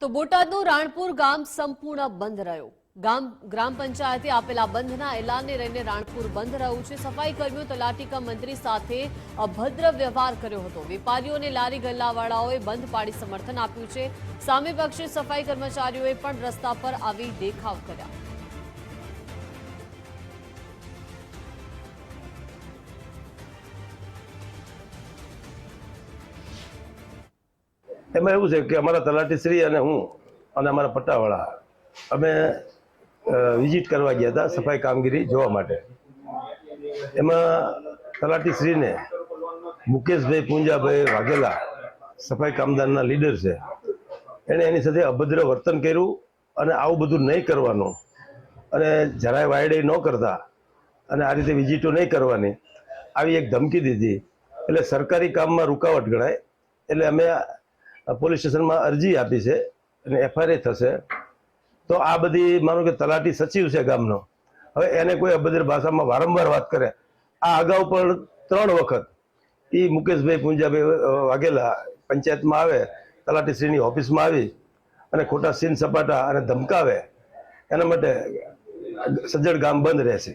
તો બોટાદનું રાણપુર ગામ સંપૂર્ણ બંધ રહ્યું. ગામ, ગ્રામ પંચાયતે આપેલા બંધના એલાનને લઈને રાણપુર બંધ રહ્યું છે. સફાઈ કર્મીઓ તલાટીકા મંત્રી સાથે અભદ્ર વ્યવહાર કર્યો હતો. વેપારીઓ અને લારી ગલ્લાવાળાઓએ બંધ પાડી સમર્થન આપ્યું છે. સામે પક્ષે સફાઈ કર્મચારીઓએ પણ રસ્તા પર આવી દેખાવ કર્યા. એમાં એવું છે કે અમારા તલાટીશ્રી અને હું અને અમારા પટ્ટાવાળા, અમે વિઝિટ કરવા ગયા હતા સફાઈ કામગીરી જોવા માટે. એમાં તલાટીશ્રીને મુકેશભાઈ, પૂંજાભાઈ વાઘેલા સફાઈ કામદારના લીડર છે. એણે એની સાથે અભદ્ર વર્તન કર્યું અને આવું બધું નહીં કરવાનું. અને જરાય વાયડે ન કરતા અને આ રીતે વિઝિટો નહીં કરવાની. આવી એક ધમકી દીધી. એટલે સરકારી કામમાં રૂકાવટ ગણાય. એટલે અમે પોલીસ સ્ટેશનમાં અરજી આપી છે અને એફઆઈઆર થશે. તો આ બધી, માનો કે તલાટી સચિવ છે ગામનો. હવે એને કોઈ અભદ્ર ભાષામાં વારંવાર વાત કરે. આ અગાઉ પણ ત્રણ વખત એ મુકેશભાઈ પૂંજાભાઈ વાઘેલા પંચાયતમાં આવે તલાટીશ્રીની ઓફિસમાં આવી અને ખોટા સીન સપાટા અને ધમકાવે. એના માટે સજ્જડ ગામ બંધ રહેશે.